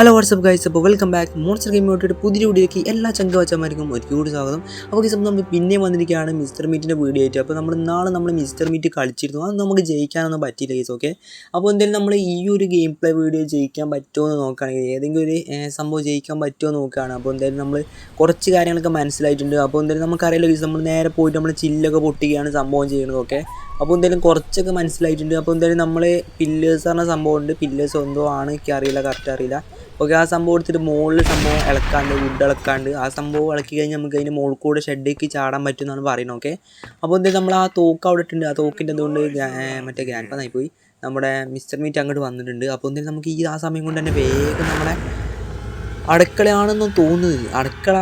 Hello WhatsApp guys അപ്പോൾ welcome back monster game ഔട്ടിയുടെ പുതിയ വീഡിയോയ്ക്ക് എല്ലാ ചങ്കവച്ചമാർക്കും ഒരു കൂടി സ്വാഗതം. അപ്പോൾ ഗൈസ് നമ്മൾ പിന്നെ വന്നിരിക്കുകയാണ് മിസ്റ്റർ മീറ്റിന്റെ വീഡിയോ ആയിട്ട്. അപ്പോൾ നമ്മൾ നാളെ നമ്മൾ മിസ്റ്റർ മീറ്റ് കളിച്ചിരുന്നു. അത് നമുക്ക് ജയിക്കാനൊന്നും പറ്റിയില്ല ഗൈസ് ഓക്കെ അപ്പോൾ എന്തായാലും നമ്മൾ ഈ ഒരു ഗെയിം പ്ലേ വീഡിയോ ജയിക്കാൻ പറ്റുമോ എന്ന് നോക്കുകയാണെങ്കിൽ ഏതെങ്കിലും ഒരു സംഭവം ജയിക്കാൻ പറ്റുമോ എന്ന് നോക്കുകയാണ് അപ്പോൾ എന്തായാലും നമ്മൾ കുറച്ച് കാര്യങ്ങളൊക്കെ മനസ്സിലായിട്ടുണ്ട്. അപ്പോൾ എന്തായാലും നമുക്കറിയില്ല ഗൈസ് നമ്മൾ നേരെ പോയിട്ട് നമ്മൾ ചില്ലൊക്കെ പൊട്ടിക്കുകയാണ് സംഭവം ചെയ്യുന്നത് ഓക്കെ അപ്പോൾ എന്തായാലും കുറച്ചൊക്കെ മനസ്സിലായിട്ടുണ്ട്. അപ്പോൾ എന്തായാലും നമ്മൾ പില്ലേഴ്സ് പറഞ്ഞ സംഭവം ഉണ്ട് പില്ലേഴ്സ് എന്തോ ആണ് എനിക്ക് അറിയില്ല കറക്റ്റ് അറിയില്ല. ഓക്കെ ആ സംഭവം എടുത്തിട്ട് മുകളിൽ സംഭവം ഇളക്കാണ്ട് വുഡ് ഇളക്കാണ്ട് ആ സംഭവം ഇളക്കി കഴിഞ്ഞാൽ നമുക്ക് അതിന്റെ മുകളിൽ കൂടെ ഷെഡേക്ക് ചാടാൻ പറ്റും എന്നാണ് പറയുന്നത്. ഓക്കെ? അപ്പോൾ എന്തായാലും നമ്മൾ ആ തോക്ക് അവിടെ ഇട്ടുണ്ട് ആ തോക്കിന്റെ എന്തുകൊണ്ട് മറ്റേ ഗ്രാൻഡ് പാനായി പോയി. നമ്മുടെ മിസ്റ്റർ മീറ്റ് അങ്ങോട്ട് വന്നിട്ടുണ്ട്. അപ്പോൾ എന്തായാലും നമുക്ക് ഈ ആ സമയം കൊണ്ട് തന്നെ വേഗം നമ്മളെ അടുക്കളയാണെന്ന് തോന്നുന്നത് അടുക്കള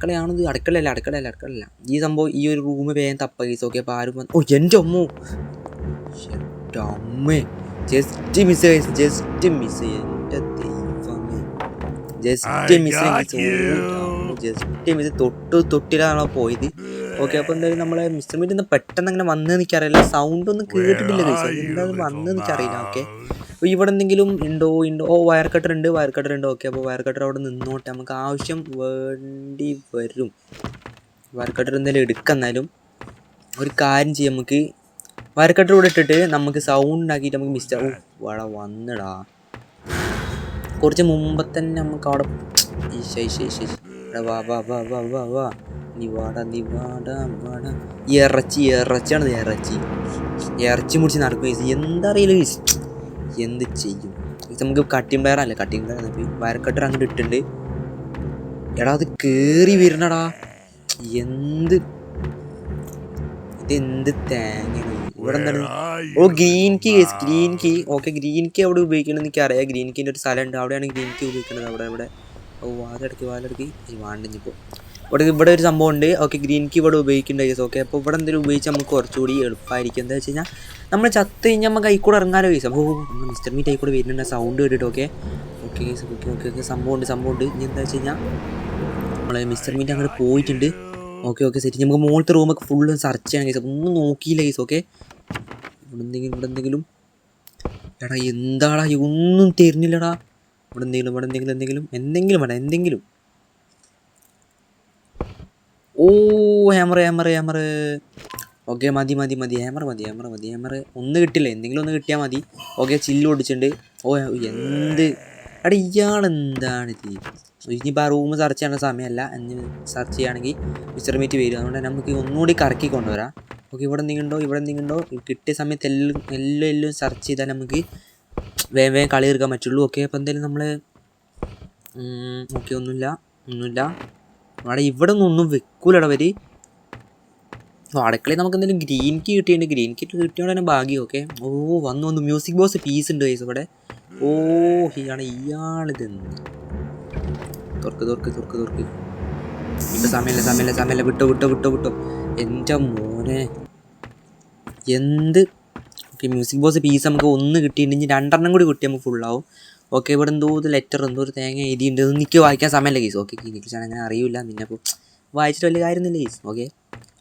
അടുക്കളയാണെന്ന് അടുക്കളയല്ല അടുക്കളയല്ല അടുക്കളയല്ല. ഈ സംഭവം ഈ ഒരു റൂം വേഗം തപ്പ. കേസ് ഓക്കെ അപ്പോൾ ആരും വന്ന് ഓ എന്റെ അമ്മോ. അമ്മേ. ജസ്റ്റ് മിസ് ജസ്റ്റ് മിസ് എന്റെ ദൈവമേ. Just miss. ജസ്റ്റ് മിസ് തൊട്ട് തൊട്ടിലാണോ പോയത്? ഓക്കെ അപ്പോൾ എന്തായാലും നമ്മളെ മിസ്റ്റർ മീറ്റ് ഒന്ന് പെട്ടെന്ന് അങ്ങനെ വന്നു എനിക്കറിയില്ല സൗണ്ട് ഒന്നും കേട്ടിട്ടില്ല എന്തായാലും വന്ന് എനിക്കറിയില്ല ഓക്കെ അപ്പോൾ ഇവിടെ എന്തെങ്കിലും ഉണ്ടോ? ഉണ്ടോ ഓ വയർ കട്ടർ ഉണ്ട് വയർ കട്ടർ ഉണ്ട്. ഓക്കെ അപ്പോൾ വയർ കട്ടർ അവിടെ നിന്നോട്ടെ. നമുക്ക് ആവശ്യം വേണ്ടി വരും. വയർ കട്ടർ എന്തെങ്കിലും എടുക്കുന്നാലും ഒരു കാര്യം ചെയ്യാം നമുക്ക്. വയർ കട്ടർ ഇവിടെ ഇട്ടിട്ട് നമുക്ക് സൗണ്ട് ആക്കിയിട്ട് നമുക്ക് മിസ്റ്റർ ഓ വട വന്നടാ. കുറച്ച് മുമ്പ് തന്നെ നമുക്ക് അവിടെ ഈശ ഈശ ഈശ. വാ വാ വാ വാ വാ വാ. നീ വാടാ നീ വാടാ വാടാ. ഈ ഇറച്ചി ഇറച്ചിയാണ് ഇറച്ചി. ഇറച്ചി മുടിച്ച് നടക്കും എന്തറിയില്ല എന്താ ചെയ്യും? നമുക്ക് കട്ടിംഗ് പ്ലെയർ അല്ലേ? കട്ടിംഗ് പ്ലെയർ പോയി വയർക്കട്ടർ അങ്ങോട്ട് ഇട്ടിട്ടുണ്ട്. എടാ അത് കയറി വരണടാ. എന്ത്? ഇത് എന്ത് തേങ്ങയാണ്? ഇവിടെ എന്താണ് ഓ green key guys green key okay green key അവിടെ ഉപയോഗിക്കണമെന്ന് എനിക്ക് അറിയാം ഗ്രീൻ കീന്റെ ഒരു സ്ഥലമുണ്ട്. അവിടെയാണ് ഗ്രീൻ കീ ഉപയോഗിക്കുന്നത് അവിടെ ഇവിടെ ഓ വാലടക്കി വാലടക്കി. വാണ്ടിഞ്ഞിപ്പോൾ ഇവിടെ ഇവിടെ ഒരു സംഭവം ഉണ്ട് ഓക്കെ ഗ്രീൻ കീ ഇവിടെ ഉപയോഗിക്കേണ്ട ഓക്കെ അപ്പോൾ ഇവിടെ എന്തെങ്കിലും ഉപയോഗിച്ച് നമുക്ക് കുറച്ചുകൂടി എളുപ്പമായിരിക്കും എന്താ വെച്ച് കഴിഞ്ഞാൽ നമ്മൾ ചത്ത് കഴിഞ്ഞാൽ നമുക്ക് കൈക്കൂടെ ഇറങ്ങാനോ കേസ് അപ്പോൾ നമ്മൾ മിസ്റ്റർ മീറ്റ് ആയിക്കൂടെ വരുന്നുണ്ട് സൗണ്ട് കേട്ടിട്ട് okay. Okay okay okay okay സംഭവം ഉണ്ട് സംഭവം ഉണ്ട് ഇനി എന്താ വെച്ച് കഴിഞ്ഞാൽ നമ്മൾ മിസ്റ്റർ മീറ്റ് അങ്ങോട്ട് പോയിട്ടുണ്ട്. ഓക്കെ ഓക്കെ സെറ്റ് നമുക്ക് മുകളിലത്തെ റൂമൊക്കെ ഫുള്ള് സെർച്ച് ചെയ്യാൻ കേസ് ഒന്നും നോക്കിയില്ല കേസ് ഓക്കെ. ഇവിടെ എന്തെങ്കിലും ഇവിടെ എന്തെങ്കിലും എടാ എന്താടാ ഒന്നും തരുന്നില്ലടാ ഇവിടെ എന്തെങ്കിലും ഇവിടെ എന്തെങ്കിലും എന്തെങ്കിലും എന്തെങ്കിലും വേണം എന്തെങ്കിലും. ഓ ഹാമർ ഹാമർ ഹാമർ ഓക്കെ മതി മതി മതി. ഹാമർ മതി ഹാമർ മതി. ഹാമർ ഒന്ന് കിട്ടില്ല. എന്തെങ്കിലും ഒന്ന് കിട്ടിയാൽ മതി. ഓക്കെ ചില്ല് ഓടിച്ചിട്ടുണ്ട് ഓ എന്ത്? അവിടെ ഇയാൾ എന്താണ് ഇത്? ഇനിയിപ്പോൾ ആ റൂം സെർച്ച് ചെയ്യേണ്ട സമയമല്ല. എന്ന് സെർച്ച് ചെയ്യുകയാണെങ്കിൽ മീറ്റ് വരും. അതുകൊണ്ട് നമുക്ക് ഒന്നുകൂടി കറക്കി കൊണ്ടുവരാം. ഓക്കെ ഇവിടെ എന്തെങ്കിലും ഉണ്ടോ? ഇവിടെ എന്തെങ്കിലും ഉണ്ടോ? കിട്ടിയ സമയത്ത് എല്ലാം എല്ലാം എല്ലാം സെർച്ച് ചെയ്താൽ നമുക്ക് വേഗം വേഗം കളി തീർക്കാൻ പറ്റുള്ളൂ. ഓക്കെ അപ്പോൾ എന്തായാലും നമ്മൾ ഓക്കെ ഒന്നുമില്ല ഒന്നുമില്ല. അവിടെ ഇവിടെ ഒന്നും വെക്കൂലട വരി അടുക്കളയിൽ നമുക്ക് എന്തെങ്കിലും ഗ്രീൻ കീ കിട്ടിയിട്ടുണ്ട്. ഗ്രീൻ കീ കിട്ടിയോണ്ട് തന്നെ ഭാഗ്യം ഓക്കെ ഓ വന്നു വന്നു. മ്യൂസിക് ബോക്സ് പീസ് ഉണ്ട് ഗൈസ് ഇവിടെ. ഓ ഇയാണ് ഇയാളിത്. തുറക്ക് തുറക്ക് തുറക്ക് തുറക്ക്. ഇപ്പം സമയമില്ല സമയമില്ല സമയമില്ല. വിട്ടോ വിട്ടോ വിട്ടോ വിട്ടോ. എന്റെ മോനെ. എന്ത് ഓക്കെ മ്യൂസിക് ബോക്സ് പീസ് നമുക്ക് ഒന്ന് കിട്ടിയിട്ടുണ്ടെങ്കിൽ രണ്ടെണ്ണം കൂടി കിട്ടി നമുക്ക് ഫുള്ളാവും ഓക്കെ ഇവിടെ എന്തോ ഒരു ലെറ്റർ എന്തോ ഒരു തേങ്ങ എഴുതിയിട്ടുണ്ട്. ഇത് എനിക്ക് വായിക്കാൻ സമയമല്ല കേസ് ഓക്കെ എനിക്ക് അങ്ങനെ അറിയില്ല. നിന്നെ അപ്പോൾ വായിച്ചിട്ട് വലിയ കാര്യമൊന്നുമില്ല കേസ് ഓക്കെ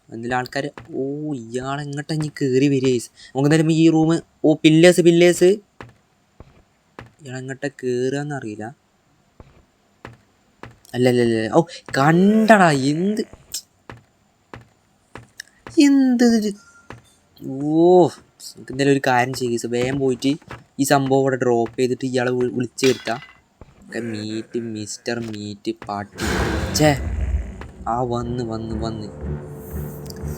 എന്തെങ്കിലും ആൾക്കാർ ഓ ഇയാളെങ്ങോട്ടാ ഇനി കയറി വരിക കേസ് നമുക്ക് എന്തായാലും ഈ റൂം ഓ പില്ലേഴ്സ് പില്ലേഴ്സ് ഇയാളെങ്ങോട്ടാ കയറുക അറിയില്ല. അല്ല അല്ല അല്ല ഓ കണ്ടടാ എന്ത്? എന്ത്? ഓ നമുക്ക് എന്തായാലും ഒരു കാര്യം ചെയ്യുക വേഗം പോയിട്ട് ഈ സംഭവം ഇവിടെ ഡ്രോപ്പ് ചെയ്തിട്ട് ഇയാളെ വിളിച്ചു വരുത്താം. മീറ്റ് മിസ്റ്റർ മീറ്റ് പാട്ടി ചേ ആ വന്ന് വന്ന് വന്ന്.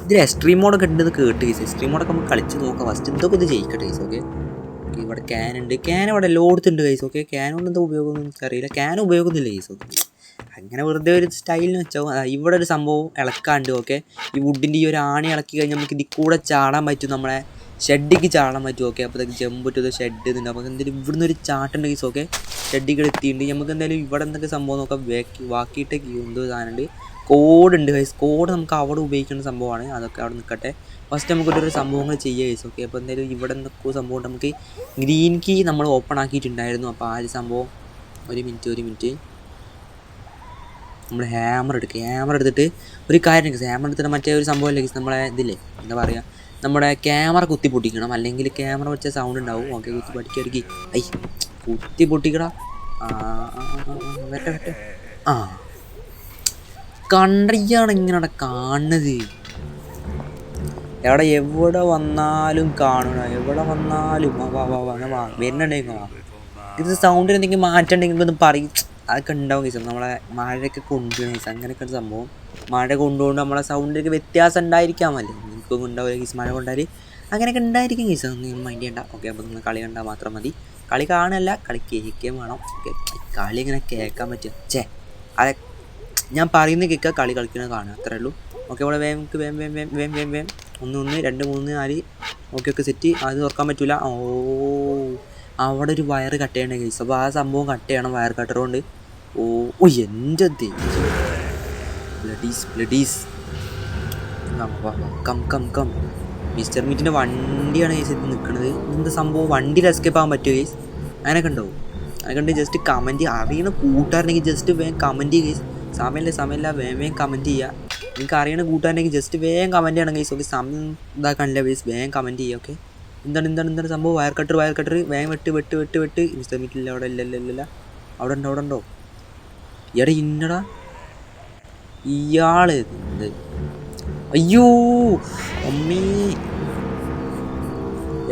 ഇതിൽ എക്സ്ട്രീം മോഡൊക്കെ ഉണ്ടെന്ന് കേട്ട് കേസ് എക്സ്ട്രീം മോഡൊക്കെ നമുക്ക് കളിച്ച് നോക്കാം. ഫസ്റ്റ് എന്തൊക്കെ ഇത് ജയിക്കട്ടെ കേസ് ഓക്കെ ഇവിടെ ക്യാൻ ഉണ്ട്. ക്യാൻ ഇവിടെ എല്ലായിടത്തുണ്ട് കേസ് ഓക്കെ ക്യാൻ കൊണ്ട് എന്താ ഉപയോഗം എന്ന് എനിക്കറിയില്ല. ക്യാൻ ഉപയോഗമൊന്നുമില്ല കേസ് ഓക്കെ അങ്ങനെ വെറുതെ ഒരു സ്റ്റൈലിന് വെച്ചോ. ഇവിടെ ഒരു സംഭവം ഇളക്കാണ്ട് ഓക്കെ ഈ വുഡിന്റെ ഈ ഒരു ആണി ഇളക്കി കഴിഞ്ഞാൽ നമുക്ക് ഇതിൽ കൂടെ ചാടാൻ പറ്റും നമ്മളെ ഷെഡിക്ക് ചാടാൻ പറ്റും ഓക്കെ അപ്പോഴത്തേക്ക് ജമ്പ് ടു ഷെഡ് എന്നുണ്ട് നമുക്ക് എന്തെങ്കിലും ഇവിടുന്ന് ഒരു ചാട്ടുണ്ട് കേസ് ഓക്കെ ഷെഡിൽ എത്തിയിട്ടുണ്ട് നമുക്ക് എന്തായാലും ഇവിടെ എന്തൊക്കെ സംഭവം നോക്കാം. ബാക്കി ബാക്കിയിട്ട് എന്തോ സാധനമുണ്ട് കോഡ് ഉണ്ട് കൈസ് കോഡ് നമുക്ക് അവിടെ ഉപയോഗിക്കുന്ന സംഭവമാണ്. അതൊക്കെ അവിടെ നിൽക്കട്ടെ ഫസ്റ്റ് നമുക്ക് ഒരു സംഭവങ്ങൾ ചെയ്യുക കൈസ് ഓക്കെ അപ്പോൾ എന്തായാലും ഇവിടെ എന്തൊക്കെ സംഭവം നമുക്ക് ഗ്രീൻ കീ നമ്മൾ ഓപ്പൺ ആക്കിയിട്ടുണ്ടായിരുന്നു. അപ്പോൾ ആ ഒരു സംഭവം ഒരു മിനിറ്റ് ഒരു മിനിറ്റ് നമ്മൾ ഹാമർ എടുക്കുക ഹാമർ എടുത്തിട്ട് ഒരു കാര്യം ഹാമർ എടുത്തിട്ട് മറ്റേ ഒരു സംഭവം അല്ലെങ്കിൽ നമ്മളെ ഇതില്ലേ എന്താ പറയുക നമ്മുടെ ക്യാമറ കുത്തി പൊട്ടിക്കണം. അല്ലെങ്കിൽ ക്യാമറ വെച്ച സൗണ്ട് ഉണ്ടാവും. ഓക്കെ കുത്തി പൊട്ടിക്കായിരിക്കും ഐ കുത്തി പൊട്ടിക്കടാ. ആ ആ, ആ, കണ്ടറിയാണ് ഇങ്ങനെ കാണുന്നത്. എവിടെ എവിടെ വന്നാലും കാണണം എവിടെ വന്നാലും വാ വാ വാ വരുന്നുണ്ടെങ്കിൽ ഇത് സൗണ്ടിന് എന്തെങ്കിലും മാറ്റം ഉണ്ടെങ്കിൽ ഒന്ന് പറയും. അതൊക്കെ ഉണ്ടാവും കേസ് നമ്മളെ മഴയൊക്കെ കൊണ്ടുപോകണം കേസ് അങ്ങനെയൊക്കെ ഒരു സംഭവം. മഴ കൊണ്ടുകൊണ്ട് നമ്മളെ സൗണ്ടിലൊക്കെ വ്യത്യാസം ഉണ്ടായിരിക്കാമല്ലോ നിങ്ങൾക്കും ഉണ്ടാവില്ല കേസ് മഴ കൊണ്ടാൽ അങ്ങനെയൊക്കെ ഉണ്ടായിരിക്കും കേസ് മൈൻഡ് ചെയ്യണ്ട. ഓക്കെ അപ്പോൾ നിങ്ങൾ കളി കണ്ടാൽ മാത്രം മതി. കളി കാണല്ല കളി കേൾക്കുകയും വേണം. ഓക്കെ കളി ഇങ്ങനെ കേൾക്കാൻ പറ്റും. ചേ അതെ ഞാൻ പറയുന്നത് കേൾക്കുക കളി കളിക്കുന്നത് കാണുക. അത്രേ ഉള്ളൂ. ഓക്കെ ഇവിടെ വേം വേം വേം വേം വേം വേം വേം. ഒന്ന് ഒന്ന് രണ്ട് മൂന്ന് നാല്. ഓക്കെ ഒക്കെ സെറ്റ് അത് തുറക്കാൻ പറ്റില്ല ഓ അവിടെ ഒരു വയർ കട്ട് ചെയ്യണ കേസ് അപ്പോൾ ആ സംഭവം കട്ട് ചെയ്യണം വയർ കട്ടർ കൊണ്ട്. ഓ ഓ എന്റെ bloodies bloodies. Come come come. Mister മീറ്റിന്റെ വണ്ടിയാണ് കേസ് ഇത് നിൽക്കുന്നത് എന്താ സംഭവം? വണ്ടിയിൽ എസ്കേപ്പ് ആകാൻ പറ്റുമോ കേസ് അങ്ങനെയൊക്കെ ഉണ്ടാവും അങ്ങനെ ഉണ്ട് ജസ്റ്റ് കമന്റ് അറിയണ കൂട്ടുകാരനെങ്കിൽ ജസ്റ്റ് വേഗം കമന്റ് ചെയ്യുക സമയമില്ല സമയമില്ല. വേഗം വേഗം കമന്റ് ചെയ്യുക. നിങ്ങൾക്ക് അറിയണ കൂട്ടുകാരനെങ്കിൽ ജസ്റ്റ് വേഗം കമന്റ് ചെയ്യണം കേസ് ഓക്കെ സമയം ഇതാക്കാനില്ല ഗേസ് വേഗം കമന്റ് ചെയ്യുക ഓക്കെ എന്താണ് എന്താണ് എന്താണ് സംഭവം? വയർ കട്ടർ വയർ കട്ടർ വേഗം വെട്ട് വെട്ട് വെട്ട് വെട്ട്. മിസ്റ്റർ മീറ്റില്ല അവിടെ ഇല്ല ഇല്ല ഇല്ല. അവിടെ ഉണ്ടോ അവിടെ ഉണ്ടോ? എടാ ഇന്നടാ. ഇയാൾ അയ്യോ അമ്മീ.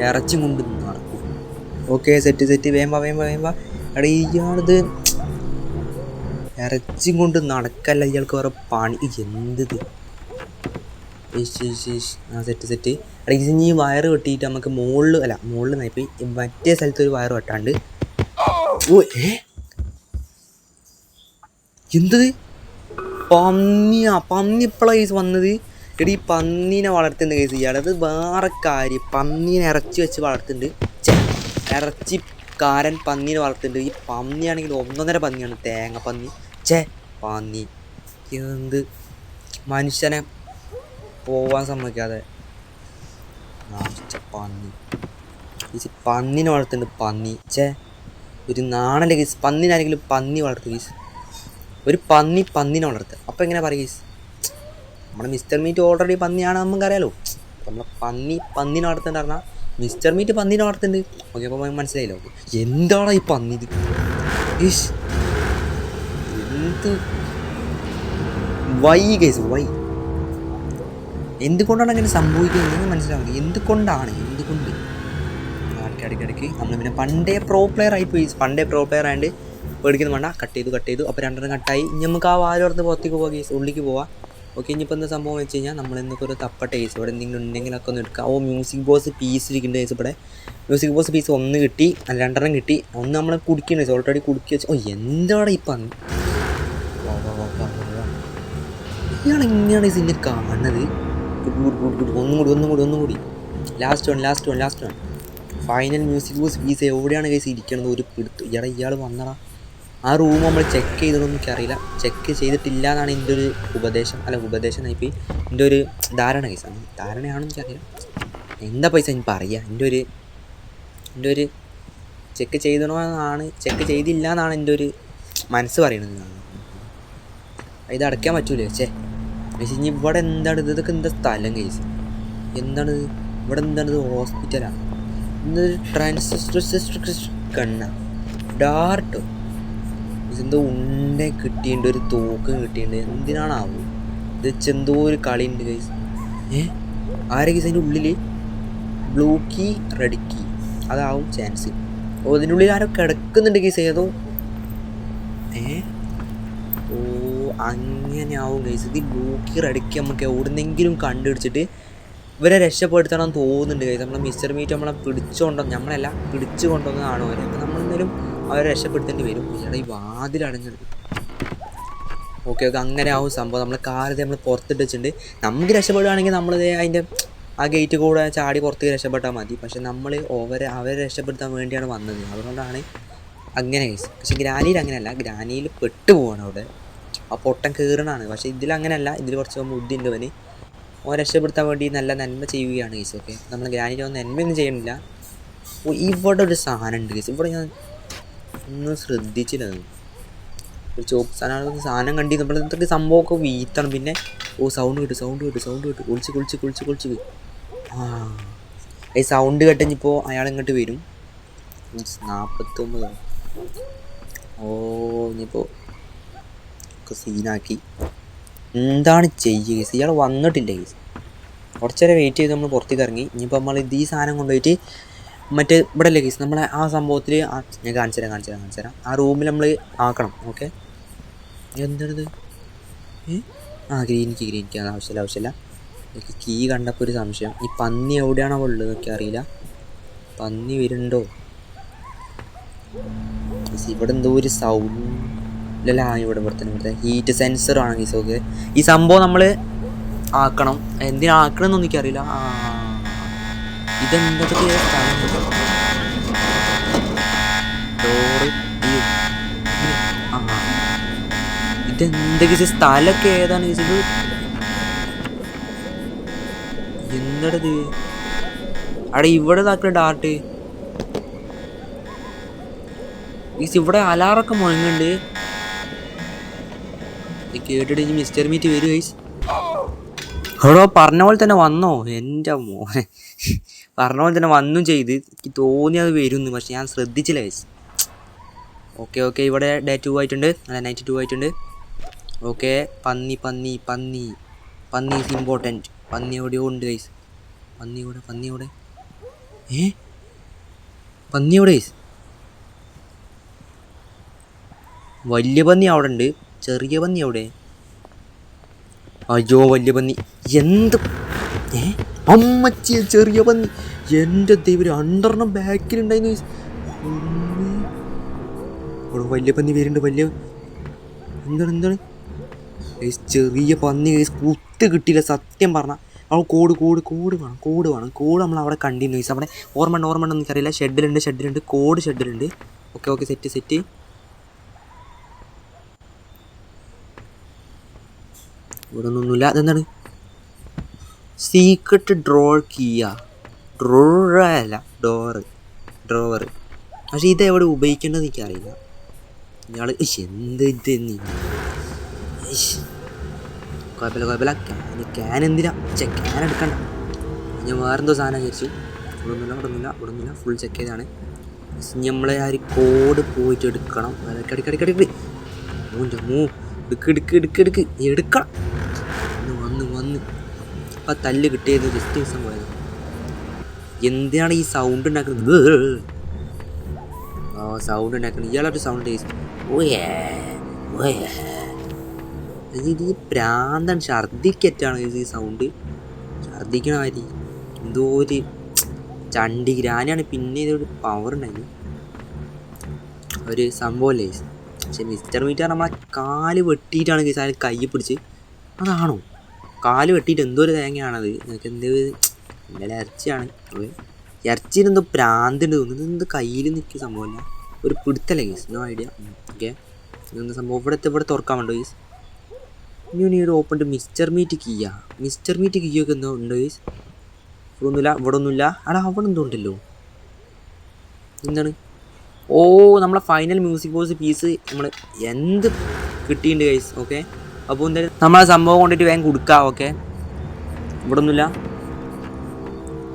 ഇറച്ചി കൊണ്ട് നടക്കും. Okay set set. വേമ്പ വേമ്പ വേമ്പ എടാ ഇയാളിത് ഇറച്ചി കൊണ്ട് നടക്കല്ല. ഇയാൾക്ക് വേറെ പണി. എന്തിത്. ആ സെറ്റ് സെറ്റ്. എടാ ഈ വയറ് വെട്ടിയിട്ട് നമുക്ക് മുകളിൽ അല്ല മുകളിൽ നിന്നിപ്പോൾ മറ്റേ സ്ഥലത്ത് ഒരു വയറ് വെട്ടാണ്ട്. ഓ ഏ? എന്തത് പന്നിയാ പന്നി ഇപ്പോഴാണ് കേസ് വന്നത്. എടി ഈ പന്നീനെ വളർത്തുന്ന കേസ് ഇയാളത് വേറെ കാര്യം. പന്നീനെ ഇറച്ചി വെച്ച് വളർത്തുന്നുണ്ട്. ഇറച്ചി കാരൻ പന്നീനെ വളർത്തുന്നുണ്ട്. ഈ പന്നിയാണെങ്കിൽ ഒന്നൊന്നര പന്നിയാണ്. തേങ്ങ പന്നി. ചേ പന്നി. എന്ത്? മനുഷ്യനെ പോവാൻ സമ്മതിക്കാതെ. പന്നി. ഈ പന്നിനെ വളർത്തുന്നുണ്ട് പന്നി. ചേ ഒരു നാണല്ലേ കേസ് പന്നിനാണെങ്കിലും പന്നി വളർത്തുക കേസ് ഒരു പന്നി പന്നിനെ വളർത്തുക അപ്പോൾ എങ്ങനെ പറയുക നമ്മുടെ മിസ്റ്റർ മീറ്റ് ഓൾറെഡി പന്നിയാണ് നമുക്കറിയാലോ. നമ്മൾ പന്നി പന്നിനെ വളർത്തുന്നുണ്ട് പറഞ്ഞാൽ മിസ്റ്റർ മീറ്റ് പന്നിനെ വളർത്തുന്നുണ്ട്. ഓക്കെ അപ്പോൾ മനസ്സിലായില്ലോ? എന്താണ് ഈ പന്നി ഇത്? എന്ത്? Why guys why. എന്തുകൊണ്ടാണ് അങ്ങനെ സംഭവിക്കുന്നത് എന്ന് മനസ്സിലാവുന്നത് എന്തുകൊണ്ടാണ്? എന്തുകൊണ്ട്? ഇടയ്ക്കിടയ്ക്ക് നമ്മൾ പിന്നെ പണ്ടേ പ്രോ പ്ലെയർ ആയി പോയി പണ്ടേ പ്രോ പ്ലെയർ ആയതുകൊണ്ട് പേടിക്കുന്നു വേണ്ട. കട്ട് ചെയ്തു കട്ട് ചെയ്തു. അപ്പോൾ രണ്ടെണ്ണം കട്ടായി ഇനി നമുക്ക് ആ വാൽ പുറത്ത് പുറത്തേക്ക് പോകാം കേസ് ഉള്ളിലേക്ക് പോവാം. ഓക്കെ ഇനിയിപ്പോൾ എന്താ സംഭവം വെച്ച് കഴിഞ്ഞാൽ നമ്മൾ ഇന്നിപ്പോൾ ഒരു തപ്പട്ടെ കേസ് ഇവിടെ എന്തെങ്കിലും ഉണ്ടെങ്കിലൊക്കെ ഒന്ന് എടുക്കാം. ഓ മ്യൂസിക് ബോസ് പീസ് ഇരിക്കുന്നുണ്ട് കേസ് ഇവിടെ. മ്യൂസിക് ബോസ് പീസ് ഒന്ന് കിട്ടി രണ്ടെണ്ണം കിട്ടി. ഒന്ന് നമ്മൾ കുടിക്കണേ ഓൾറെഡി കുടിക്കുക വെച്ച്. ഓ എന്താണ് ഇപ്പം. ഇയാൾ എങ്ങനെയാണ് കാണുന്നത് ഗുഡ് ഗുഡ് ഗുഡ് ഒന്നും കൂടി ഒന്നും കൂടി ഒന്നും കൂടി. Last one last one last one final music box piece എവിടെയാണ് കേസ് ഇരിക്കണത്? ഒരു പിടുത്തു. ഇയാളെ ഇയാൾ വന്നടാ. ആ റൂം നമ്മൾ ചെക്ക് ചെയ്തതൊന്നും എനിക്കറിയില്ല. ചെക്ക് ചെയ്തിട്ടില്ല എന്നാണ് എന്റെ ഒരു ഉപദേശം. അല്ല ഉപദേശം നയിപ്പി എന്റെ ഒരു ധാരണ കേസ് ധാരണയാണെന്ന് എനിക്കറിയില്ല. എന്താ പൈസ എനിക്ക് പറയുക എന്റെ ഒരു എന്റെ ഒരു ചെക്ക് ചെയ്തണമെന്നാണ് ചെക്ക് ചെയ്തില്ല എന്നാണ് എന്റെ ഒരു മനസ്സ് പറയുന്നത്. ഇത് അടയ്ക്കാൻ പറ്റൂലേ? ചേ പക്ഷേ ഇനി ഇവിടെ എന്താണ് ഇത്? ഇതൊക്കെ എന്താ സ്ഥലം കേസ് എന്താണ്? ഇവിടെ എന്താണ് ഇത്? ഹോസ്പിറ്റലാണ് ഇന്നൊരു ട്രാൻസിസ്റ്റർ കണ്ണ. ഡാർട്ടോ ഇതെന്തോ ഉണ്ട കിട്ടിയിട്ടുണ്ട് ഒരു തോക്ക് കിട്ടിയിട്ടുണ്ട് എന്തിനാണാവോ? ഇത് വെച്ചെന്തോ ഒരു കളി ഉണ്ട് ഗൈസ് ഏ? ആരെ ഗൈസ് അതിന്റെ ഉള്ളിൽ ബ്ലൂ കീ റെഡ് കീ അതാവും ചാൻസ് ഓ അതിന്റെ ഉള്ളിൽ ആരോ കിടക്കുന്നുണ്ട് ഗൈസ് ഏതോ? ഏ? ഓ അങ്ങനെ ആവും ഗൈസ് ഇത് ബ്ലൂ കീ റെഡ് കീ നമുക്ക് എവിടുന്നെങ്കിലും കണ്ടുപിടിച്ചിട്ട് ഇവരെ രക്ഷപ്പെടുത്തണം തോന്നുന്നുണ്ട് ഗൈസ് നമ്മളെ മിസ്റ്റർ മീറ്റ് നമ്മളെ പിടിച്ചുകൊണ്ടോ നമ്മളല്ല പിടിച്ചു കൊണ്ടുവന്നതാണോ അവരെ അപ്പോൾ നമ്മളെന്തായാലും അവരെ രക്ഷപ്പെടുത്തേണ്ടി വരും. ഇയാളെ ഈ വാതിൽ അടഞ്ഞെടുക്കും ഓക്കെ ഓക്കെ അങ്ങനെ ആവും സംഭവം. നമ്മൾ കാലത്തെ നമ്മൾ പുറത്തിട്ട് വെച്ചിട്ടുണ്ട്. നമുക്ക് രക്ഷപ്പെടുകയാണെങ്കിൽ നമ്മൾ അതിന്റെ ആ ഗേറ്റ് കൂടെ ചാടി പുറത്തേക്ക് രക്ഷപ്പെട്ടാൽ മതി. പക്ഷെ നമ്മൾ ഓവരെ അവരെ രക്ഷപ്പെടുത്താൻ വേണ്ടിയാണ് വന്നത്. അതുകൊണ്ടാണ് അങ്ങനെ കേസ് പക്ഷെ ഗ്രാനിയിൽ അങ്ങനെയല്ല. ഗ്രാനിയിൽ പെട്ടു പോവാണ് അവിടെ. ആ പൊട്ടൻ കീറണാണ്. പക്ഷെ ഇതിൽ അങ്ങനെയല്ല. ഇതിൽ കുറച്ച് ബുദ്ധി ഉണ്ട് അവന്. ഓൻ രക്ഷപ്പെടുത്താൻ വേണ്ടി നല്ല നന്മ ചെയ്യുകയാണ് കേസ് ഓക്കെ നമ്മൾ ഗ്രാനിയിൽ ഒന്നും നന്മയൊന്നും ചെയ്യണില്ല ഓ ഇവിടെ ഒരു സാധനം ഉണ്ട് കേസ് ഇവിടെ ഞാൻ ഒന്നും ശ്രദ്ധിച്ചില്ല. ഒരു ചോപ്പ് സാധനം സാധനം കണ്ടി നമ്മൾ ഇത്രയ്ക്ക് സംഭവമൊക്കെ വീത്തണം. പിന്നെ ഓ സൗണ്ട് കിട്ടും സൗണ്ട് കിട്ടും സൗണ്ട് കിട്ടും. കുളിച്ച് കുളിച്ച് കുളിച്ച് കുളിച്ച്. ആ. ഈ സൗണ്ട് കേട്ടഞ്ഞിപ്പോൾ അയാൾ ഇങ്ങോട്ട് വരും. മീൻസ് നാൽപ്പത്തൊമ്പത് ഓ ഇനിയിപ്പോൾ സീനാക്കി എന്താണ് ചെയ്യുക? ഗൈസ് ഇയാൾ വന്നിട്ടില്ല കേസ് കുറച്ചേരം വെയിറ്റ് ചെയ്ത് നമ്മൾ പുറത്തേക്ക് ഇറങ്ങി. ഇനിയിപ്പോൾ നമ്മൾ ഇത് ഈ സാധനം കൊണ്ടുപോയിട്ട് മറ്റേ ഇവിടെ അല്ലേ നമ്മളെ ആ സംഭവത്തിൽ ഞാൻ കാണിച്ചു തരാം കാണിച്ചു തരാം കാണിച്ചു തരാം ആ റൂമിൽ നമ്മൾ ആക്കണം ഓക്കെ എന്താണിത് ആ ഗ്രീനിക്ക് ഗ്രീനിക്ക് അത് ആവശ്യമില്ല ആവശ്യമില്ല. എനിക്ക് കീ കണ്ടപ്പോൾ ഒരു സംശയം. ഈ പന്നി എവിടെയാണോ ഉള്ളത് എന്നൊക്കെ അറിയില്ല. പന്നി വരുന്നുണ്ടോ? ഇവിടെ എന്തോ ഒരു സൗണ്ട് ഇല്ലല്ല ആ ഇവിടെ ഇവിടെ തന്നെ ഇവിടുത്തെ. ഹീറ്റ് സെൻസർ ആണ് ഗീസ് ഓക്കെ ഈ സംഭവം നമ്മൾ ആക്കണം. എന്തിനാക്കണം എന്നൊന്നും എനിക്കറിയില്ല. ആ. ഇതെന്തൊക്കെ ഇതെന്തൊക്കെ സ്ഥലമൊക്കെ ഏതാണ് ചോദിച്ചത് എന്തടത് അവിടെ ഇവിടെ ഇതാക്കണ ഡാർട്ട് ഈസ് ഇവിടെ അലാറൊക്കെ മുഴങ്ങുന്നുണ്ട്. ഇത് കേട്ടിട്ട് ഇനി മിസ്റ്റർ മീറ്റ് വരും എടോ പറഞ്ഞ പോലെ തന്നെ വന്നോ. എന്റെ മോനെ. പറഞ്ഞ പോലെ തന്നെ വന്നും ചെയ്ത് എനിക്ക് തോന്നി അത് വരും പക്ഷെ ഞാൻ ശ്രദ്ധിച്ചില്ല ഗൈസ് ഓക്കെ ഓക്കെ ഇവിടെ ഡേ ടു ആയിട്ടുണ്ട്. അല്ല നൈറ്റ് ടു ആയിട്ടുണ്ട്. ഓക്കെ പന്നി പന്നി പന്നി. പന്നി ഈസ് ഇമ്പോർട്ടന്റ് പന്നി എവിടെയോ ഉണ്ട് ഗൈസ് പന്നി എവിടെ പന്നി എവിടെ? ഏ? പന്നി എവിടെ ഗൈസ് വലിയ പന്നി അവിടെ ഉണ്ട്. ചെറിയ പന്നി എവിടെ? അയ്യോ വലിയ പന്നി. എന്ത്? ഏ? അമ്മച്ചിയ ചെറിയ പന്നി എന്റെ ദൈവം രണ്ടെണ്ണം ബാക്കിലുണ്ടായിരുന്നു അവിടെ വലിയ പന്നി വരുന്നുണ്ട് വലിയ. എന്താണ് എന്താണ്? ചെറിയ പന്നി കുത്ത് കിട്ടിയില്ല സത്യം പറഞ്ഞ. അവൾ കോട് കോട് കോട് വേണം കോട് വേണം. കോട് നമ്മൾ അവിടെ കണ്ടിരുന്നു ഗൈസ് അവിടെ ഓർമ്മ ഓർമ്മ ഉണ്ടെന്ന് എനിക്കറിയില്ല. ഷെഡിലുണ്ട് ഷെഡിലുണ്ട്. Code ഷെഡിലുണ്ട്. Okay okay set set. ഇവിടെ ഒന്നൊന്നുമില്ല അതെന്താണ്? സീക്രട്ട് ഡ്രോർ കീയ ഡ്രോറല്ല ഡോറ് ഡ്രോവർ പക്ഷേ ഇത് എവിടെ ഉപയോഗിക്കേണ്ടത് എനിക്കറിയില്ല. ഇയാൾ എന്ത് ഇത്. കുഴപ്പമില്ല കുഴപ്പമില്ല ക്യാൻ ക്യാൻ എന്തിനാ? ചെ ക്യാൻ എടുക്കണ്ട. ഞാൻ വേറെന്തോ സാധനം വിചാരിച്ചു. ഇവിടുന്നില്ല ഇവിടുന്നില്ല ഇവിടുന്നില്ല. ഫുൾ ചെക്ക് ചെയ്താണ്. നമ്മളെ ആ ഒരു കോഡ് പോയിട്ട് എടുക്കണം. അടിക്കടിക്കടിക്കടി മൂന്റെ മൂ. എടുക്ക് എടുക്ക് എടുക്ക് എടുക്ക്. എടുക്കണം. അപ്പം തല്ല് കിട്ടിയത് ജസ്റ്റ് പോയത്. എന്തിനാണ് ഈ സൗണ്ട് ഉണ്ടാക്കുന്നത്? ആ സൗണ്ട് ഉണ്ടാക്കുന്നത് ഇയാളൊരു സൗണ്ട് ഓയേ ഓയേ ഇത് ഈ ഛർദ്ദിക്കറ്റാണ് ഇത് ഈ സൗണ്ട് ഛർദിക്കണ മാതിരി എന്തോ ഒരു ചണ്ടി ഗ്രാനാണ് പിന്നെ ഇതൊരു പവർ ഉണ്ടായിരുന്നു ഒരു സംഭവമല്ലേ പക്ഷെ മിസ്റ്റർ മീറ്റർ നമ്മളെ കാൽ വെട്ടിയിട്ടാണ് കൈ പിടിച്ച്. അതാണോ? കാൽ വെട്ടിയിട്ട് എന്തോ ഒരു തേങ്ങയാണത്? നിങ്ങൾക്ക് എന്തോ ഇന്നലെ ഇറച്ചിയാണ്. ഇറച്ചിയിൽ എന്തോ പ്രാന്തുണ്ട് തോന്നുന്നു. എന്ത് കയ്യിൽ നിൽക്കുന്ന സംഭവമല്ല. ഒരു പിടുത്തല്ലേ ഗീസ് നോ ഐഡിയ ഓക്കെ ഇതെന്താ സംഭവം? ഇവിടെ ഇവിടെ തുറക്കാൻ വേണ്ടോ ഗീസ് ഇനി ഇനി ഒരു ഓപ്പൺ മിസ്റ്റർ മീറ്റ് കീയ മിസ്റ്റർ മീറ്റ് കീയൊക്കെ എന്തോ ഉണ്ടോ ഗീസ് ഇവിടെ ഒന്നുമില്ല ഇവിടെ ഒന്നുമില്ല. അടാ അവിടെ എന്തോ ഉണ്ടല്ലോ. എന്താണ്? ഓ നമ്മളെ ഫൈനൽ മ്യൂസിക് ബോക്സ് പീസ് നമ്മൾ എന്ത് കിട്ടിയിട്ടുണ്ട് ഗൈസ് ഓക്കെ അപ്പോൾ എന്തായാലും നമ്മളെ സംഭവം കൊണ്ടിട്ട് വേഗം കൊടുക്കാം ഓക്കെ ഇവിടെ ഒന്നുമില്ല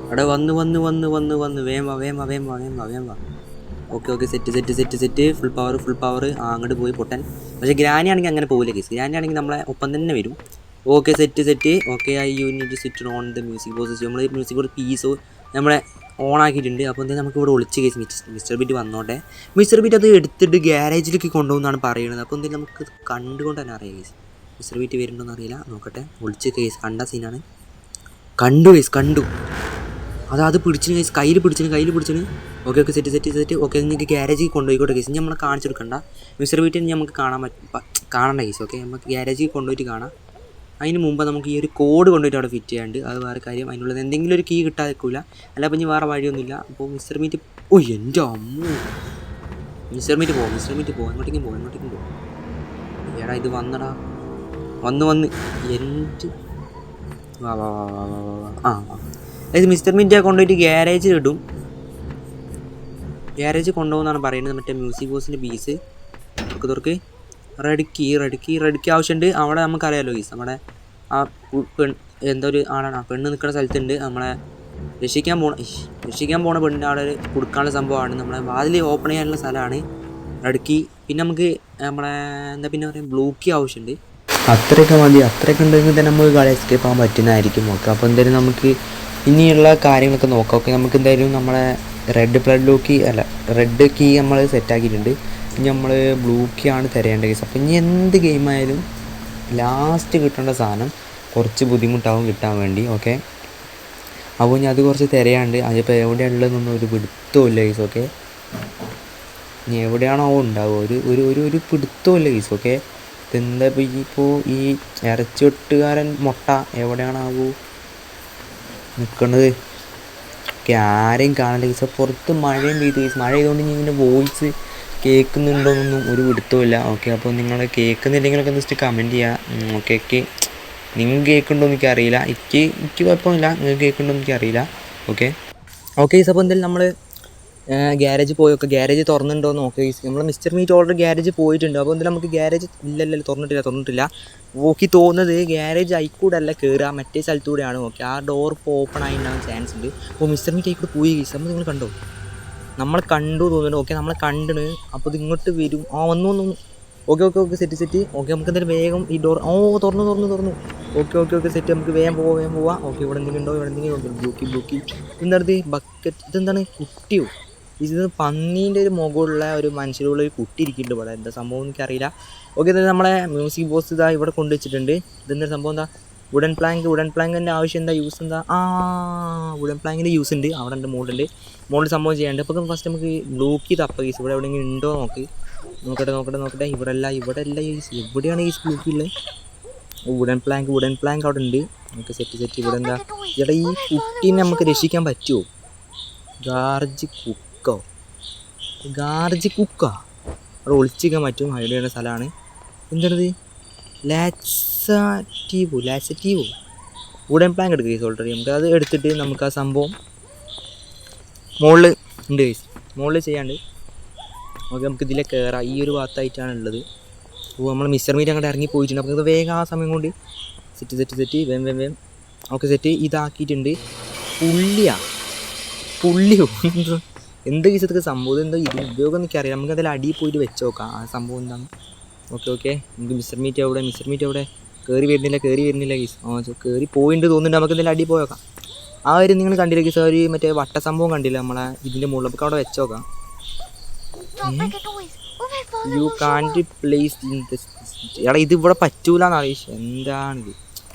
അവിടെ വന്ന് വന്ന് വന്ന് വന്ന് വന്ന്. വേമ വേമ വേം വാ വേം വാ വേം okay okay set set set set full power full power ആ അങ്ങോട്ട് പോയി പൊട്ടൻ. പക്ഷേ ഗ്രാനി ആണെങ്കിൽ അങ്ങനെ പോകില്ല കേസ് ഗ്രാനി ആണെങ്കിൽ നമ്മളെ ഒപ്പം തന്നെ വരും. Okay set set okay I you need sit on the music box നമ്മൾ മ്യൂസിക് ഒരു പീസ് നമ്മളെ ഓൺ ആക്കിയിട്ടുണ്ട്. അപ്പോൾ എന്തായാലും നമുക്ക് ഇവിടെ ഒളിച്ച് കേസ് മിസ്റ്റർ ബീറ്റ് വന്നോട്ടെ. മിസ്റ്റർ ബീറ്റ് അത് എടുത്തിട്ട് ഗ്യാരേജിലേക്ക് കൊണ്ടുപോകുന്നതാണ് പറയുന്നത്. അപ്പോൾ എന്തായാലും നമുക്ക് കണ്ടുകൊണ്ട് തന്നെ അറിയാം കേസ് മിസ്റ്റർ ബീറ്റ് വരുന്നുണ്ടോന്ന് അറിയില്ല നോക്കട്ടെ. ഒളിച്ച് കേസ് കണ്ട സീനാണ്. കണ്ടു കേസ് കണ്ടു. അത് അത് പിടിച്ചിന് കേസ് കയ്യിൽ പിടിച്ചിന് കയ്യിൽ പിടിച്ചിന്. Okay okay set set set okay നിങ്ങൾക്ക് ഗ്യാരേജിൽ കൊണ്ടുപോയിക്കോട്ടെ കേസ് ഇനി നമ്മളെ കാണിച്ചു കൊടുക്കണ്ട. മിസ്റ്റർ വീട്ടിൽ നമുക്ക് കാണാൻ പറ്റും കാണണ്ട കേസ് ഓക്കെ നമുക്ക് ഗ്യാരേജിൽ കൊണ്ടുപോയിട്ട് കാണാം. അതിന് മുമ്പ് നമുക്ക് ഈ ഒരു കോഡ് കൊണ്ടുപോയിട്ട് അവിടെ ഫിറ്റ് ചെയ്യാണ്ട് അത് വേറെ കാര്യം. അതിനുള്ളത് എന്തെങ്കിലും ഒരു കീ കിട്ടാതിരിക്കില്ല അല്ല ഇനി വേറെ വഴിയൊന്നുമില്ല. അപ്പോൾ മിസ്റ്റർ മീറ്റ് ഓ എന്റെ അമ്മ. മിസ്റ്റർ മീറ്റ് പോകും മിസ്റ്റർ മീറ്റ് പോകും എങ്ങോട്ടേക്കും പോകും എങ്ങോട്ടേക്കും പോകും എടാ ഇത് വന്നടാ. വന്ന് വന്ന്. എന്റെ വാ വാ വാ വാ വാ വാ ആ അതായത് മിസ്റ്റർ മിന്റ കൊണ്ടുപോയിട്ട് ഗ്യാരേജിൽ ഇടും. ഗ്യാരേജ് കൊണ്ടുപോകുന്നാണ് പറയുന്നത് മറ്റേ മ്യൂസിക് ബോസിന്റെ പീസ്. തുറക്ക് തുറക്ക്. റെഡിക്ക് റെഡിക്ക് റെഡിക്ക് ആവശ്യമുണ്ട്. അവിടെ നമുക്കറിയാലോ ഈസ് നമ്മുടെ ആ പെൺ എന്തോ ഒരു ആളാണ്. ആ പെണ്ണ് നിൽക്കുന്ന സ്ഥലത്തുണ്ട്. നമ്മളെ രക്ഷിക്കാൻ പോണ രക്ഷിക്കാൻ പോണ പെണ്ണിന്റെ ആളെ കൊടുക്കാനുള്ള സംഭവമാണ്. നമ്മളെ വാതിൽ ഓപ്പൺ ചെയ്യാനുള്ള സ്ഥലമാണ് റെഡിക്ക് പിന്നെ നമുക്ക് നമ്മളെ എന്താ പിന്നെ പറയാം ബ്ലൂക്കി ആവശ്യമുണ്ട്. അത്രയൊക്കെ മതി. അത്രയൊക്കെ ഉണ്ടെങ്കിൽ തന്നെ നമുക്ക് കളി എസ്കേപ്പ് ആകാൻ പറ്റുന്നതായിരിക്കും. ഓക്കെ അപ്പോൾ എന്തായാലും നമുക്ക് ഇനിയുള്ള കാര്യങ്ങളൊക്കെ നോക്കാം. ഓക്കെ നമുക്ക് എന്തായാലും നമ്മളെ റെഡ് ബ്ലഡ് ലോ കീ അല്ല റെഡ് കീ നമ്മൾ സെറ്റാക്കിയിട്ടുണ്ട് ഇനി നമ്മൾ ബ്ലൂ കീ ആണ് തരേണ്ട കേസ് അപ്പോൾ ഇനി എന്ത് ഗെയിമായാലും ലാസ്റ്റ് കിട്ടേണ്ട സാധനം കുറച്ച് ബുദ്ധിമുട്ടാവും കിട്ടാൻ വേണ്ടി. ഓക്കെ അപ്പോൾ ഇനി അത് കുറച്ച് തിരയാണ്ട് അതിപ്പോൾ എവിടെയുള്ളതെന്നൊന്നും ഒരു പിടുത്തമില്ല കേസ് ഓക്കെ ഇനി എവിടെയാണോ ഉണ്ടാവുക? ഒരു ഒരു ഒരു ഒരു പിടുത്തമില്ല കേസ് ഓക്കെ ഇതെന്താ ഇപ്പോൾ ഈ ഇപ്പോൾ ഈ ഇറച്ചിയൊട്ടുകാരൻ മുട്ട എവിടെയാണാവൂ നിൽക്കണത് ഒക്കെ ആരെയും കാണില്ല ഈസ പുറത്ത് മഴയും പെയ്തു. കേസ് മഴ ചെയ്തുകൊണ്ട് ഇനി ഇങ്ങനെ വോയിസ് കേൾക്കുന്നുണ്ടോയെന്നൊന്നും ഒരു പിടുത്തമില്ല ഓക്കെ അപ്പോൾ നിങ്ങൾ കേൾക്കുന്നില്ലെങ്കിലൊക്കെ ജസ്റ്റ് കമന്റ് ചെയ്യുക ഓക്കെ ഓക്കെ. നിങ്ങൾ കേൾക്കുന്നുണ്ടോ എനിക്ക് അറിയില്ല എനിക്ക് എനിക്ക് കുഴപ്പമില്ല നിങ്ങൾക്ക് കേൾക്കുന്നുണ്ടോ എനിക്ക് അറിയില്ല ഓക്കെ. ഓക്കെ അപ്പോൾ എന്തായാലും നമ്മൾ ഗ്യാരേജ് പോയൊക്കെ. ഗ്യാരേജ് തുറന്നിട്ടുണ്ടോ എന്ന് നോക്കി നമ്മൾ മിസ്റ്റർ മീറ്റ് ഓൾറെഡി ഗ്യാരേജ് പോയിട്ടുണ്ട്. അപ്പോൾ എന്തായാലും നമുക്ക് ഗ്യാരേജ് ഇല്ലല്ലോ തുറന്നിട്ടില്ല തുറന്നിട്ടില്ല. നോക്കി തോന്നുന്നത് ഗ്യാരേജ് ആയിക്കൂടെ അല്ല കയറുക മറ്റേ സ്ഥലത്തൂടെയാണ് നോക്കി. ആ ഡോർ ഇപ്പോൾ ഓപ്പൺ ആയിട്ടുണ്ടാകാൻ ചാൻസ് ഉണ്ട്. അപ്പോൾ മിസ്റ്റർ മീറ്റ് ആയിക്കൂടെ പോയി ഗീസ് അപ്പോൾ നിങ്ങൾ കണ്ടോ? നമ്മൾ കണ്ടു തോന്നുന്നു ഓക്കെ നമ്മളെ കണ്ടിന് അപ്പോൾ ഇത് ഇങ്ങോട്ട് വരും. ആ വന്നു വന്നു okay okay okay set set okay നമുക്ക് എന്തായാലും വേഗം ഈ ഡോർ ഓ തുറന്നു തുറന്നു തുറന്നു. ഓക്കെ ഓക്കെ ഓക്കെ സെറ്റ് നമുക്ക് വേഗം പോവാം വേഗം പോവാം. ഓക്കെ ഇവിടെ എന്തെങ്കിലും ഉണ്ടോ? ഇവിടെ എന്തെങ്കിലും ബ്ലൂക്കി ബ്ലൂക്കി എന്താണ് ബക്കറ്റ് ഇതെന്താണ്? കുട്ടിയോ? ഇത് പന്നീന്റെ ഒരു മുകളിലുള്ള ഒരു മനുഷ്യരുള്ള ഒരു കുട്ടി ഇരിക്കുന്നുണ്ട് ഇവിടെ. എന്താ സംഭവം എനിക്കറിയില്ല. ഓക്കെ ഇത് നമ്മളെ മ്യൂസിക് ബോക്സ് ഇതാ ഇവിടെ കൊണ്ടുവച്ചിട്ടുണ്ട്. ഇതെന്തൊരു സംഭവം? എന്താ വുഡൻ പ്ലാങ്ക് വുഡൻ പ്ലാങ്കിന്റെ ആവശ്യം എന്താ? യൂസ് എന്താ? ആ വുഡൻ പ്ലാങ്കിന്റെ യൂസ് ഉണ്ട്. അവിടെ ഉണ്ട് മോഡുണ്ട് മോഡിൽ സംഭവം ചെയ്യാണ്ട് അപ്പോൾ ഫസ്റ്റ് നമുക്ക് ബ്ലൂക്ക് ചെയ്ത് അപ്പം കേസ് ഇവിടെ എവിടെയെങ്കിലും ഉണ്ടോ നോക്ക്. നോക്കട്ടെ നോക്കട്ടെ നോക്കട്ടെ. ഇവിടെ അല്ല ഇവിടെ അല്ല. ഈ എവിടെയാണ് ഈ ബ്ലൂക്ക് ഉള്ളത്? വുഡൻ പ്ലാങ്ക് വുഡൻ പ്ലാങ്ക് അവിടെ ഉണ്ട്. നമുക്ക് സെറ്റ് സെറ്റ് ഇവിടെ എന്താ? ചേട്ടാ ഈ കുട്ടീനെ നമുക്ക് രക്ഷിക്കാൻ പറ്റുമോ ഗാർജ് കുക്കോ ഗാർജ് കുക്കാ അവിടെ ഒളിച്ചിക്കാൻ പറ്റും ഹൈഡ് ചെയ്യുന്ന സ്ഥലമാണ് എന്താണത് ലാക്സാറ്റീവോ ലാക്സറ്റീവോ വുഡൻ പ്ലാങ്ക് എടുക്കുക കേസ് ഓൾറെഡി നമുക്ക് അത് എടുത്തിട്ട് നമുക്ക് ആ സംഭവം മുകളിൽ ഉണ്ട് കേസ് മുകളിൽ ചെയ്യാണ്ട് ഓക്കെ നമുക്ക് ഇതിലെ കയറാം ഈ ഒരു ഭാഗത്തായിട്ടാണ് ഉള്ളത് അപ്പോൾ നമ്മൾ മിസ്റ്റർ മീറ്റ് അങ്ങോട്ട് ഇറങ്ങി പോയിട്ടുണ്ട് അപ്പോൾ വേഗം ആ സമയം കൊണ്ട് സെറ്റ് സെറ്റ് സെറ്റ് വേം വേം വേം ഓക്കെ സെറ്റ് ഇതാക്കിയിട്ടുണ്ട് പുള്ളിയാ പുള്ളിയോ എന്തോ എന്ത് കേസ് സംഭവം എന്തോ ഇത് ഉപയോഗം എനിക്ക് അറിയാം നമുക്ക് അതിൽ അടിയിൽ പോയിട്ട് വെച്ച് നോക്കാം. ആ സംഭവം എന്താണ്? ഓക്കെ ഓക്കെ നമുക്ക് മിസ്റ്റർ മീറ്റ് എവിടെ? മിസ്റ്റർ മീറ്റ് എവിടെ? കയറി വരുന്നില്ല കയറി വരുന്നില്ല ഗീസ് ആ കയറി പോയിട്ടുണ്ട് തോന്നുന്നുണ്ട്. നമുക്ക് എന്തെങ്കിലും അടി പോയേക്കാം ആ ഒരു നിങ്ങൾ കണ്ടില്ല ഗീസ് ഒരു മറ്റേ വട്ട സംഭവം കണ്ടില്ല നമ്മളെ ഇതിന്റെ മുകളിൽ? നമുക്ക് അവിടെ വെച്ച് നോക്കാം. യു കാന്റ് പ്ലേസ് ഇൻ എടാ ഇത് ഇവിടെ പറ്റൂലെന്ന് അറിയിച്ചു എന്താണിത്?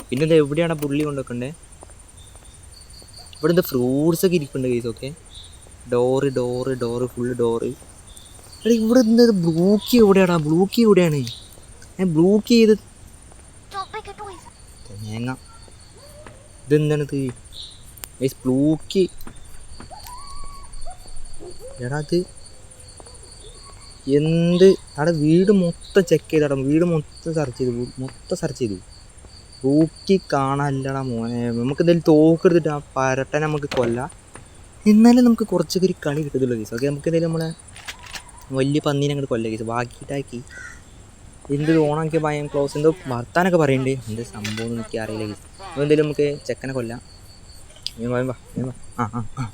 പിന്നെ ഇത് എവിടെയാണ് പുള്ളി കൊണ്ടുവെക്കണ്ടേ? ഇവിടെ എന്താ ഫ്രൂട്ട്സ് ഒക്കെ ഇരിക്കുന്നുണ്ട് guys okay door door door full door. എടാ ഇവിടെ നിന്ന് ബ്ലൂക്കി എവിടെയാടാ? ബ്ലൂക്കി എവിടെയാണ്? ഞാൻ ബ്ലൂക്ക് ചെയ്ത്. തേങ്ങ. ഇതെന്താണിത്? ബ്ലൂക്കി. എടാ അത് എന്ത്? അവിടെ വീട് മൊത്തം ചെക്ക് ചെയ്തടാ. വീട് മൊത്തം സെർച്ച് ചെയ്തു. മൊത്തം സെർച്ച് ചെയ്തു. ബ്ലൂക്കി കാണാനില്ലടാ മോനെ. നമുക്ക് എന്തെങ്കിലും തോക്കെടുത്തിട്ട് ആ പരട്ടനെ നമുക്ക് കൊല്ലാം. എന്നാലും നമുക്ക് കുറച്ചൊക്കെ ഒരു കളി കിട്ടത്തുള്ളൂ കേസ് ഓക്കെ നമുക്ക് എന്തായാലും നമ്മളെ വലിയ പന്നീനെ അങ്ങോട്ട് കൊല്ല കേസ് ബാക്കിയിട്ടാക്കി എന്ത് ഓണാക്കിയ ഭയം ക്ലോസ് എന്തോ വർത്താനൊക്കെ പറയണ്ടേ. എന്ത് സംഭവം എന്ന് എനിക്ക് അറിയില്ല കേസ് അപ്പോൾ എന്തായാലും നമുക്ക് ചെക്കനെ കൊല്ലാം. ഞാൻ വാ, ഞാൻ വാ. ആ ആ ആ.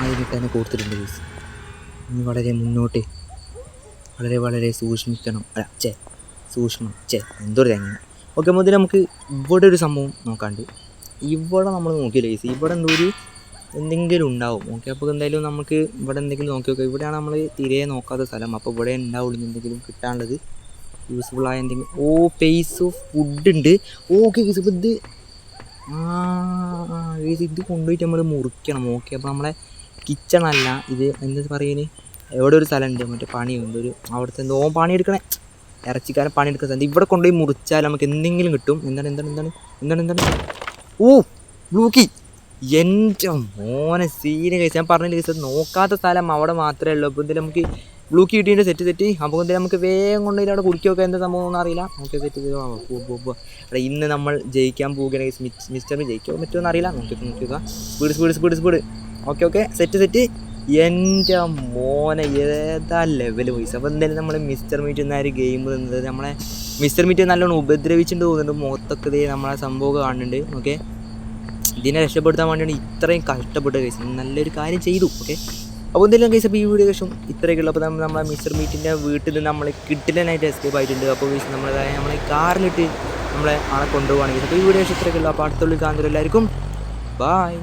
ആയിരം തന്നെ കൊടുത്തിട്ടുണ്ട് കേസ് ഇനി വളരെ മുന്നോട്ട്. വളരെ വളരെ സൂക്ഷ്മിക്കണം. അല്ല ചേ സൂക്ഷ്മം. ചേ എന്തോ ഒരു തേങ്ങ ഓക്കെ മുതൽ നമുക്ക് ഇവിടെ ഒരു സംഭവം നോക്കാണ്ട്. ഇവിടെ നമ്മൾ നോക്കിയില്ല കേസ് ഇവിടെ എന്തോ ഒരു എന്തെങ്കിലും ഉണ്ടാവും. ഓക്കെ അപ്പോൾ എന്തായാലും നമുക്ക് ഇവിടെ എന്തെങ്കിലും നോക്കി നോക്കാം. ഇവിടെയാണ് നമ്മൾ തീരെ നോക്കാത്ത സ്ഥലം. അപ്പോൾ ഇവിടെ ഉണ്ടാവുള്ളൂ എന്തെങ്കിലും കിട്ടാനുള്ളത്. യൂസ്ഫുൾ ആയ എന്തെങ്കിലും ഓ പേസ് ഓഫ് ഫുഡ് ഉണ്ട്. ഓക്കെ ഇപ്പോൾ ഇത് ആ ഇത് കൊണ്ടുപോയിട്ട് നമ്മൾ മുറിക്കണം. ഓക്കെ അപ്പോൾ നമ്മളെ കിച്ചൺ അല്ല ഇത് എന്താ പറയുന്നത് എവിടെ ഒരു സ്ഥലമുണ്ട്? മറ്റേ പണിയുണ്ട് ഒരു അവിടുത്തെ എന്തോ പണിയെടുക്കണേ. ഇറച്ചിക്കാരൻ പണിയെടുക്കുന്ന സ്ഥലം. ഇവിടെ കൊണ്ടുപോയി മുറിച്ചാൽ നമുക്ക് എന്തെങ്കിലും കിട്ടും. എന്താണ് എന്താണ് എന്താണ്? എന്താണ് എന്താണ്? ഓ ബ്ലൂക്കി. എന്റെ മോനെ സീന കേസ് ഞാൻ പറഞ്ഞ കേസ് നോക്കാത്ത സ്ഥലം അവിടെ മാത്രമേ ഉള്ളൂ. അപ്പോൾ എന്തായാലും നമുക്ക് ബ്ലൂക്കി കിട്ടിയിട്ട് സെറ്റ് സെറ്റ്. അപ്പോൾ എന്തായാലും നമുക്ക് വേഗം കൊണ്ടുപോയി അവിടെ കുടിക്കുകയൊക്കെ എന്താ സംഭവം ഒന്നും അറിയില്ല. നമുക്ക് സെറ്റ് ചെയ്ത് അവിടെ ഇന്ന് നമ്മൾ ജയിക്കാൻ പോവുകയാണ്. മിസ്- മിസ്റ്റർ ജയിക്കോ പറ്റുമോ എന്നറിയില്ല നോക്കി നോക്കുക speed speed speed speed. Okay okay. Set set. എന്റെ മോനെ ഏതാ ലെവൽ പൈസ അപ്പോൾ എന്തായാലും നമ്മൾ മിസ്റ്റർ മീറ്റ് എന്ന ഒരു ഗെയിം തന്നത് നമ്മളെ മിസ്റ്റർ മീറ്റ് നല്ലോണം ഉപദ്രവിച്ചിട്ട് തോന്നുന്നുണ്ട്. ഇതേ നമ്മളെ സംഭവം കാണുന്നുണ്ട്. ഓക്കെ ഇതിനെ രക്ഷപ്പെടുത്താൻ വേണ്ടിയാണ് ഇത്രയും കഷ്ടപ്പെട്ട കേസ് നല്ലൊരു കാര്യം ചെയ്തു. ഓക്കെ അപ്പോൾ എന്തെങ്കിലും കേസ് അപ്പോൾ ഈ വീഡിയോ ശേഷം ഇത്രയൊക്കെ ഉള്ളൂ. അപ്പോൾ നമ്മൾ നമ്മളെ മിസ്റ്റർ മീറ്റിന്റെ വീട്ടിൽ നിന്ന് നമ്മൾ കിട്ടിലനായിട്ട് എസ്കേപ്പ് ആയിട്ടുണ്ട്. അപ്പോൾ കേസ് നമ്മളതായ നമ്മളെ കാറിലിട്ട് നമ്മളെ ആളെ കൊണ്ടുപോകുകയാണെങ്കിൽ അപ്പോൾ ഈ വീഡിയോ ശേഷം ഇത്രയൊക്കെ ഉള്ളൂ. അപ്പോൾ അടുത്തുള്ളിൽ കാണുന്നവരെല്ലാവർക്കും ബായ്